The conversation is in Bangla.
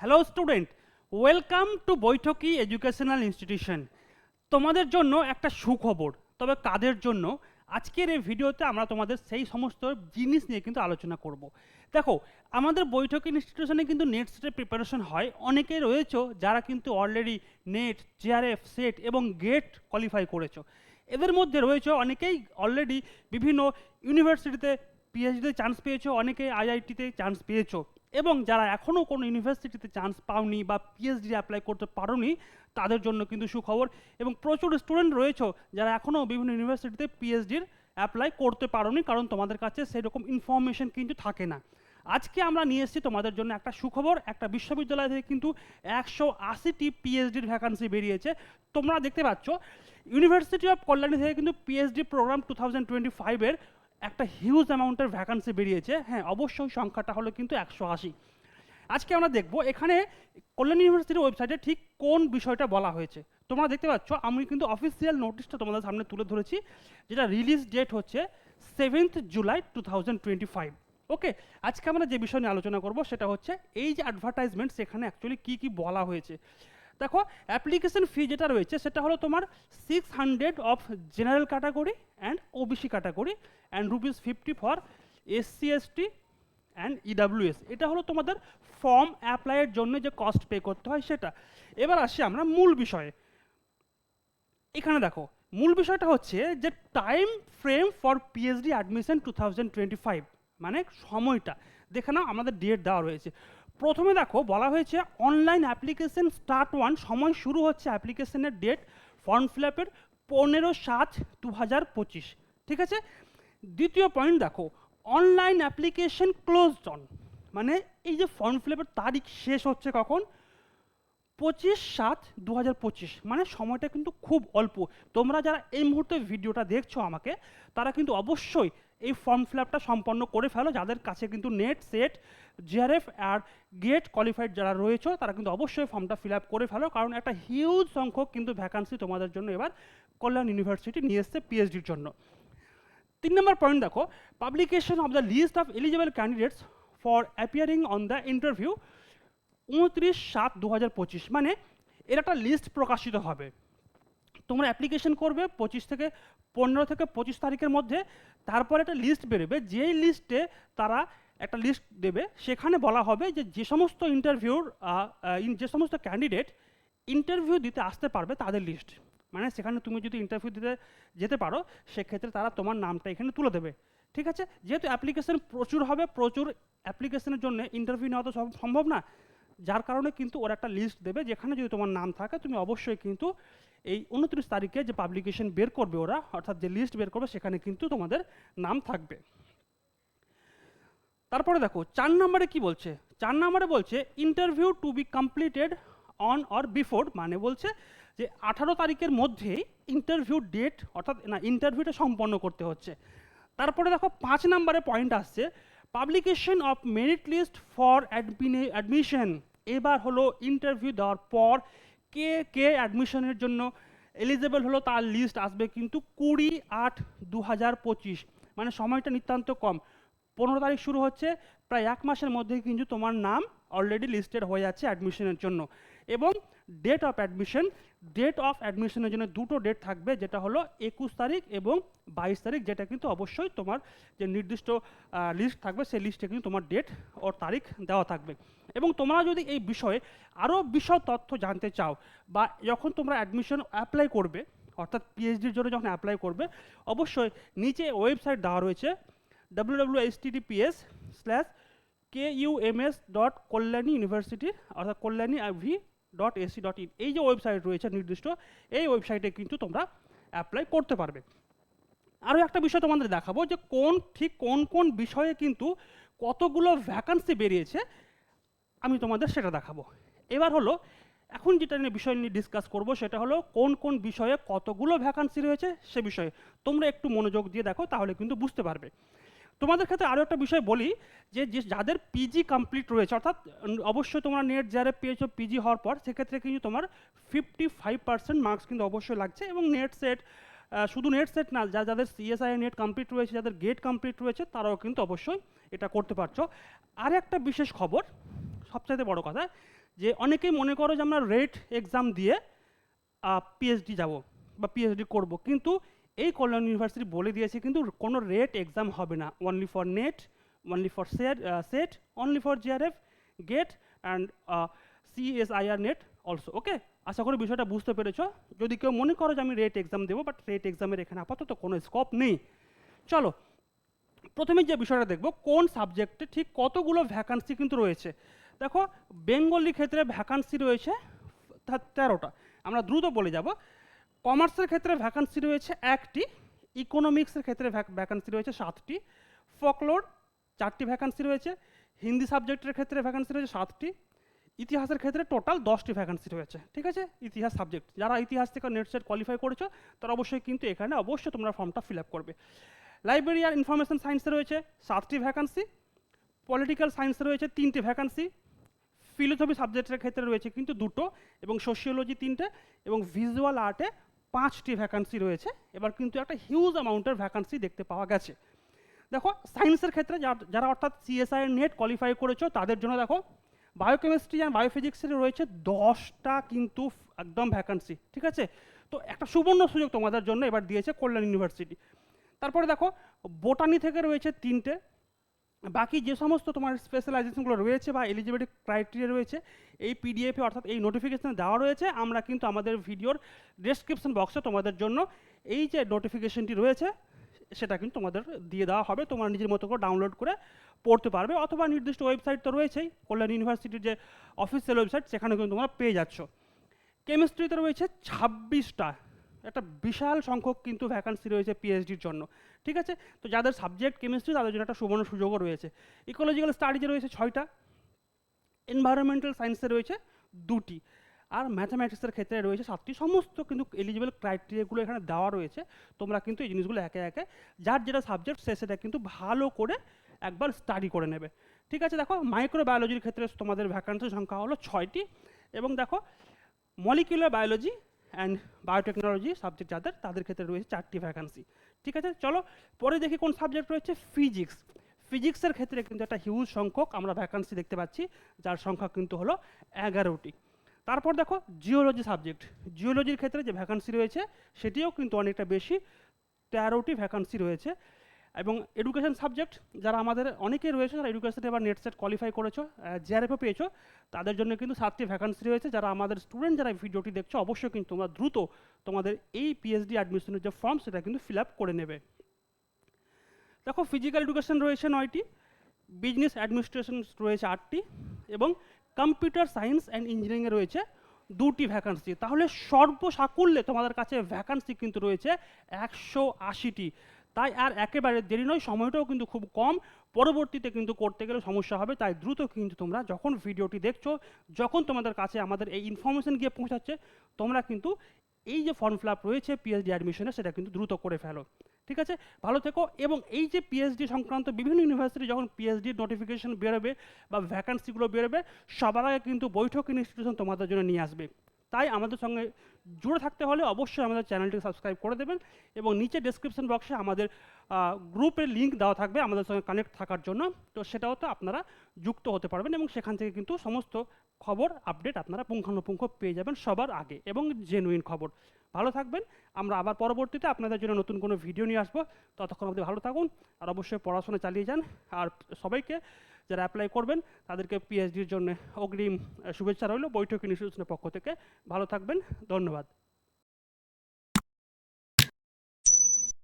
Hello student welcome to Baithaki educational institution তোমাদের জন্য একটা সুখবর, তবে কাদের জন্য? আজকের এই ভিডিওতে আমরা তোমাদের সেই সমস্ত জিনিস নিয়ে কিন্তু আলোচনা করব। দেখো, আমাদের বৈঠকি ইনস্টিটিউশনে কিন্তু নেট সেটের প্রিপারেশন হয়। অনেকেই রয়েছে যারা কিন্তু অলরেডি নেট জেআরএফ সেট এবং গেট কোয়ালিফাই করেছ। এদের মধ্যে রয়েছে অনেকেই অলরেডি বিভিন্ন ইউনিভার্সিটিতে পিএইচডিতে চান্স পেয়েছ, অনেকে আইআইটিতে চান্স পেয়েছ। এবং যারা এখনও কোনো ইউনিভার্সিটিতে চান্স পাওনি বা পিএইচডি অ্যাপ্লাই করতে পারোনি, তাদের জন্য কিন্তু সুখবর এবং প্রচুর স্টুডেন্ট রয়েছে যারা এখনও বিভিন্ন ইউনিভার্সিটিতে পিএইচডির অ্যাপ্লাই করতে পারোনি কারণ তোমাদের কাছে সেরকম ইনফরমেশন কিন্তু থাকে না। আজকে আমরা নিয়ে এসেছি তোমাদের জন্য একটা সুখবর, একটা বিশ্ববিদ্যালয় থেকে কিন্তু একশো আশিটি পিএইচডির ভ্যাকান্সি বেরিয়েছে। তোমরা দেখতে পাচ্ছ ইউনিভার্সিটি অফ কল্যাণী থেকে কিন্তু PhD programme two thousand twenty ফাইভের একটা হিউজ অ্যামাউন্টের ভ্যাকান্সি বেরিয়েছে। হ্যাঁ অবশ্যই সংখ্যাটা হলো কিন্তু একশো আশি। আজকে আমরা দেখব এখানে কল্যাণ ইউনিভার্সিটির ওয়েবসাইটে ঠিক কোন বিষয়টা বলা হয়েছে। তোমরা দেখতে পাচ্ছ, আমি কিন্তু অফিসিয়াল নোটিশটা তোমাদের সামনে তুলে ধরেছি, যেটা রিলিজ ডেট হচ্ছে seventh July two thousand twenty five okay আজকে আমরা যে বিষয় নিয়ে আলোচনা করব, সেটা হচ্ছে এই যে অ্যাডভার্টাইজমেন্ট সেখানে অ্যাকচুয়ালি কী কী বলা হয়েছে। দেখো অ্যাপ্লিকেশন ফি যেটা রয়েছে, সেটা হলো তোমার six hundred of general category and OBC category and rupees fifty for SC ST and EWS এটা হলো তোমাদের ফর্ম অ্যাপ্লাইয়ের জন্য যে কস্ট পে করতে হয় সেটা। এবার আসি আমরা মূল বিষয়ে। এখানে দেখো, মূল বিষয়টা হচ্ছে যে time frame for PhD admission two thousand twenty five মানে সময়টা। দেখে নাও, আমাদের ডেট দেওয়া রয়েছে। প্রথমে দেখো, বলা হয়েছে অনলাইন অ্যাপ্লিকেশন স্টার্ট ওয়ান সময় শুরু হচ্ছে অ্যাপ্লিকেশনের ডেট ফর্ম ফিল আপের পনেরো সাত দু হাজার পঁচিশ। ঠিক আছে? দ্বিতীয় পয়েন্ট দেখো অনলাইন অ্যাপ্লিকেশন ক্লোজড অন মানে এই যে ফর্ম ফিল আপের তারিখ শেষ হচ্ছে কখন? পঁচিশ সাত দু মানে সময়টা কিন্তু খুব অল্প। তোমরা যারা এই মুহূর্তে ভিডিওটা দেখছ আমাকে, তারা কিন্তু অবশ্যই এই ফর্ম ফিল আপটা সম্পন্ন করে ফেলো। যাদের কাছে কিন্তু নেট সেট জিআরএফ আর গেট কোয়ালিফাইড যারা রয়েছে, তারা কিন্তু অবশ্যই ফর্মটা ফিল আপ করে ফেলো। কারণ একটা হিউজ সংখ্যক কিন্তু ভ্যাকান্সি তোমাদের জন্য এবার কল্যাণ ইউনিভার্সিটি নিয়ে এসছে পিএইচডির জন্য। তিন নম্বর পয়েন্ট দেখো publication of the list of eligible candidates for appearing on the interview উনত্রিশ সাত দু হাজার পঁচিশ। মানে এর একটা লিস্ট প্রকাশিত হবে। তোমরা অ্যাপ্লিকেশন করবে পঁচিশ থেকে পনেরো থেকে পঁচিশ তারিখের মধ্যে, তারপর একটা লিস্ট বেরোবে, যেই লিস্টে তারা একটা লিস্ট দেবে, সেখানে বলা হবে যে যে সমস্ত ইন্টারভিউর যে সমস্ত ক্যান্ডিডেট ইন্টারভিউ দিতে আসতে পারবে তাদের লিস্ট মানে সেখানে তুমি যদি ইন্টারভিউ দিতে, যেতে পারো, সেক্ষেত্রে তারা তোমার নামটা এখানে তুলে দেবে। ঠিক আছে? যেহেতু অ্যাপ্লিকেশন প্রচুর হবে, প্রচুর অ্যাপ্লিকেশনের জন্য ইন্টারভিউ নেওয়া তো সম্ভব না, যার কারণে কিন্তু ওরা একটা লিস্ট দেবে, যেখানে যদি তোমার নাম থাকে, তুমি অবশ্যই কিন্তু এই উনত্রিশ তারিখে যে পাবলিকেশন বের করবে ওরা, অর্থাৎ যে লিস্ট বের করবে, সেখানে কিন্তু তোমাদের নাম থাকবে। তারপরে দেখো, চার নম্বরে কি বলছে? চার নম্বরে বলছে interview to be completed on or before মানে বলছে যে আঠারো তারিখের মধ্যেই ইন্টারভিউ ডেট অর্থাৎ না ইন্টারভিউটা সম্পন্ন করতে হচ্ছে। তারপরে দেখো, পাঁচ নম্বরে পয়েন্ট আসছে publication of merit list for admission এবার হলো ইন্টারভিউ দেওয়ার পর কে কে অ্যাডমিশনের জন্য এলিজেবল হলো তার লিস্ট আসবে কিন্তু কুড়ি আট দু হাজার পঁচিশ। মানে সময়টা নিতান্ত কম। পনেরো তারিখ শুরু হচ্ছে, প্রায় এক মাসের মধ্যেই কিন্তু তোমার নাম অলরেডি লিস্টেড হয়ে যাচ্ছে অ্যাডমিশনের জন্য। এবং date of admission date of অ্যাডমিশনের জন্য দুটো ডেট থাকবে, যেটা হলো একুশ তারিখ এবং বাইশ তারিখ, যেটা কিন্তু অবশ্যই তোমার যে নির্দিষ্ট লিস্ট থাকবে, সেই লিস্টে কিন্তু তোমার ডেট ও তারিখ দেওয়া থাকবে। এবং তোমরা যদি এই বিষয়ে আরও বিশদ তথ্য জানতে চাও বা যখন তোমরা অ্যাডমিশন অ্যাপ্লাই করবে, অর্থাৎ পিএইচডির জন্য যখন অ্যাপ্লাই করবে, অবশ্যই নিচে ওয়েবসাইট দেওয়া রয়েছে W W H TDPS slash K UMS dot Kalyani university অর্থাৎ Kalyani V dot AC dot in এই যে ওয়েবসাইট রয়েছে নির্দিষ্ট, এই ওয়েবসাইটে কিন্তু তোমরা অ্যাপ্লাই করতে পারবে। আরও একটা বিষয় তোমাদের দেখাবো যে কোন, ঠিক কোন কোন বিষয়ে কিন্তু কতগুলো ভ্যাকান্সি বেরিয়েছে, আমি তোমাদের সেটা দেখাবো। এবার হলো, এখন যেটা নিয়ে বিষয় নিয়ে ডিসকাস করব সেটা হলো কোন কোন বিষয়ে কতগুলো ভ্যাকান্সি রয়েছে সে বিষয়ে। তোমরা একটু মনোযোগ দিয়ে দেখো, তাহলে কিন্তু বুঝতে পারবে। তোমাদের ক্ষেত্রে আরও একটা বিষয় বলি, যে যাদের পিজি কমপ্লিট রয়েছে, অর্থাৎ অবশ্যই তোমরা নেট যারা পেয়েছ পিজি হওয়ার পর, সেক্ষেত্রে কিন্তু তোমার ফিফটি ফাইভ পার্সেন্ট মার্কস কিন্তু অবশ্যই লাগছে এবং নেট সেট শুধু নেট সেট না, যা যাদের সিএসআই নেট কমপ্লিট রয়েছে, যাদের গেট কমপ্লিট রয়েছে, তারাও কিন্তু অবশ্যই এটা করতে পারছ। আর একটা বিশেষ খবর, সবচাইতে বড় কথা, যে অনেকেই মনে করো যে আমরা রেট এক্সাম দিয়ে পিএইচডি যাব বা পিএইচডি করব, কিন্তু এই কল্যাণ ইউনিভার্সিটি বলে দিয়েছে কিন্তু কোনো রেট এক্সাম হবে না। Only for NET only for SET SET only for JRF GATE and CSIR NET also okay আশা করি বিষয়টা বুঝতে পেরেছ। যদি কেউ মনে করো যে আমি রেট এক্সাম দেবো বাট রেট এক্সামের এখানে আপাতত কোনো স্কোপ নেই। চলো, প্রথমে যে বিষয়টা দেখব, কোন সাবজেক্টে ঠিক কতগুলো ভ্যাকান্সি কিন্তু রয়েছে? দেখো, বেঙ্গলি ক্ষেত্রে ভ্যাকান্সি রয়েছে তেরোটা। আমরা দ্রুত বলে যাব। কমার্সের ক্ষেত্রে ভ্যাকান্সি রয়েছে একটি ইকোনমিক্সের ক্ষেত্রে ভ্যাকান্সি রয়েছে সাতটি ফকলোর চারটি ভ্যাকান্সি রয়েছে, হিন্দি সাবজেক্টের ক্ষেত্রে ভ্যাকান্সি রয়েছে সাতটি, ইতিহাসের ক্ষেত্রে টোটাল দশটি ভ্যাকান্সি রয়েছে, ঠিক আছে? ইতিহাস সাবজেক্ট যারা ইতিহাস থেকে নেট সেট কোয়ালিফাই করেছ, তারা অবশ্যই কিন্তু এখানে অবশ্যই তোমরা ফর্মটা ফিল আপ করবে। লাইব্রেরি আর ইনফরমেশন সায়েন্সে রয়েছে সাতটি ভ্যাকান্সি পলিটিক্যাল সায়েন্সে রয়েছে তিনটি ভ্যাকান্সি ফিলোসফি সাবজেক্টের ক্ষেত্রে রয়েছে কিন্তু দুটো, এবং সোশিওলজি তিনটে, এবং ভিজুয়াল আর্টে পাঁচটি ভ্যাকান্সি রয়েছে, এবার কিন্তু একটা হিউজ অ্যামাউন্টের ভ্যাকান্সি দেখতে পাওয়া গেছে। দেখো সায়েন্সের ক্ষেত্রে যার- অর্থাৎ সিএসআই নেট কোয়ালিফাই করেছ, তাদের জন্য দেখো বায়োকেমিস্ট্রি অ্যান্ড বায়োফিজিক্সের রয়েছে দশটা কিন্তু একদম ভ্যাকান্সি ঠিক আছে? তো একটা সুবর্ণ সুযোগ তোমাদের জন্য এবার দিয়েছে কল্যাণ ইউনিভার্সিটি তারপরে দেখো বোটানি থেকে রয়েছে তিনটে বাকি যে সমস্ত তোমার স্পেশালাইজেশনগুলো রয়েছে বা এলিজিবিলিটি ক্রাইটেরিয়া রয়েছে, এই পিডিএফে অর্থাৎ এই নোটিফিকেশনে দেওয়া রয়েছে, আমরা কিন্তু আমাদের ভিডিওর ডেসক্রিপশন বক্সে তোমাদের জন্য এই যে নোটিফিকেশনটি রয়েছে, সেটা কিন্তু তোমাদের দিয়ে দেওয়া হবে, তোমার নিজের মতো করে ডাউনলোড করে পড়তে পারবে, অথবা নির্দিষ্ট ওয়েবসাইট তো রয়েছেই, কল্যাণ ইউনিভার্সিটির যে অফিসিয়াল ওয়েবসাইট সেখানে কিন্তু তোমরা পেয়ে যাচ্ছ। কেমিস্ট্রিতে রয়েছে ছাব্বিশটা একটা বিশাল সংখ্যক কিন্তু ভ্যাকান্সি রয়েছে পিএইচডির জন্য, ঠিক আছে? তো যাদের সাবজেক্ট কেমিস্ট্রি তাদের জন্য একটা সুবর্ণ সুযোগও রয়েছে। ইকোলজিক্যাল স্টাডিজে রয়েছে ছয়টা এনভায়রনমেন্টাল সায়েন্সে রয়েছে দুটি, আর ম্যাথামেটিক্সের ক্ষেত্রে রয়েছে সাতটি। সমস্ত কিন্তু এলিজিবল ক্রাইটেরিয়াগুলো এখানে দেওয়া রয়েছে। তোমরা কিন্তু এই জিনিসগুলো একে একে, যার যেটা সাবজেক্ট সে সেটা কিন্তু ভালো করে একবার স্টাডি করে নেবে। ঠিক আছে? দেখো মাইক্রোবায়োলজির ক্ষেত্রে তোমাদের ভ্যাকান্সির সংখ্যা হলো ছয়টি, এবং দেখো molecular biology and biotechnology subject যাদের, তাদের ক্ষেত্রে রয়েছে চারটি ভ্যাকান্সি ঠিক আছে? চলো, পরে দেখি কোন সাবজেক্ট রয়েছে ফিজিক্স ফিজিক্সের ক্ষেত্রে কিন্তু একটা হিউজ সংখ্যক আমরা ভ্যাকান্সি দেখতে পাচ্ছি, যার সংখ্যা কিন্তু হলো এগারোটি। তারপর দেখো জিওলজি সাবজেক্ট জিওলজির ক্ষেত্রে যে ভ্যাকান্সি রয়েছে, সেটিও কিন্তু অনেকটা বেশি। তেরোটি ভ্যাকান্সি রয়েছে। এবং এডুকেশন সাবজেক্ট যারা আমাদের অনেকেই রয়েছে, যারা এডুকেশনে এবার নেট সেট কোয়ালিফাই করেছ জিআরএফও পেয়েছ, তাদের জন্য কিন্তু সাতটি ভ্যাকান্সি রয়েছে। যারা আমাদের স্টুডেন্ট যারা ভিডিওটি দেখছ, অবশ্যই কিন্তু তোমরা দ্রুত তোমাদের এই পিএইচডি অ্যাডমিশনের যে ফর্ম সেটা কিন্তু ফিল আপ করে নেবে। দেখো ফিজিক্যাল এডুকেশন রয়েছে নয়টি বিজনেস অ্যাডমিনিস্ট্রেশন রয়েছে আটটি, এবং কম্পিউটার সায়েন্স অ্যান্ড ইঞ্জিনিয়ারিংয়ে রয়েছে দুটি ভ্যাকান্সি তাহলে সর্বসাকুল্যে তোমাদের কাছে ভ্যাকান্সি কিন্তু রয়েছে একশো আশিটি। তাই আর একেবারে দেরি নয়, সময়টাও কিন্তু খুব কম। পরবর্তীতে কিন্তু করতে গেলে সমস্যা হবে, তাই দ্রুত কিন্তু তোমরা যখন ভিডিওটি দেখছ, যখন তোমাদের কাছে আমাদের এই ইনফরমেশন গিয়ে পৌঁছাচ্ছে, তোমরা কিন্তু এই যে ফর্ম ফিল আপ রয়েছে পিএইচডি অ্যাডমিশনে সেটা কিন্তু দ্রুত করে ফেলো। ঠিক আছে? ভালো থেকো। এবং এই যে পিএইচডি সংক্রান্ত বিভিন্ন ইউনিভার্সিটি যখন পিএইচডির নোটিফিকেশন বেরোবে বা ভ্যাকান্সিগুলো বেরোবে, সবার আগে কিন্তু বৈঠক ইনস্টিটিউশন তোমাদের জন্য নিয়ে আসবে। তাই আমাদের সঙ্গে জুড়ে থাকতে হলে অবশ্যই আমাদের চ্যানেলটি সাবস্ক্রাইব করে দেবেন এবং নিচে ডেসক্রিপশন বক্সে আমাদের গ্রুপের লিঙ্ক দেওয়া থাকবে আমাদের সঙ্গে কানেক্ট থাকার জন্য। তো সেটাও তো আপনারা যুক্ত হতে পারবেন এবং সেখান থেকে কিন্তু সমস্ত খবর আপডেট আপনারা পুঙ্খানুপুঙ্খ পেয়ে যাবেন সবার আগে এবং জেনুইন খবর। ভালো থাকবেন। আমরা আবার পরবর্তীতে আপনাদের জন্য নতুন কোনো ভিডিও নিয়ে আসব। ততক্ষণ অবধি ভালো থাকুন আর অবশ্যই পড়াশোনা চালিয়ে যান। আর সবাইকে যারা অ্যাপ্লাই করবেন, তাদেরকে পিএইচডির জন্য অগ্রিম শুভেচ্ছা রইল বৈঠক ইনস্টিটিউশনের পক্ষ থেকে। ভালো থাকবেন, ধন্যবাদ।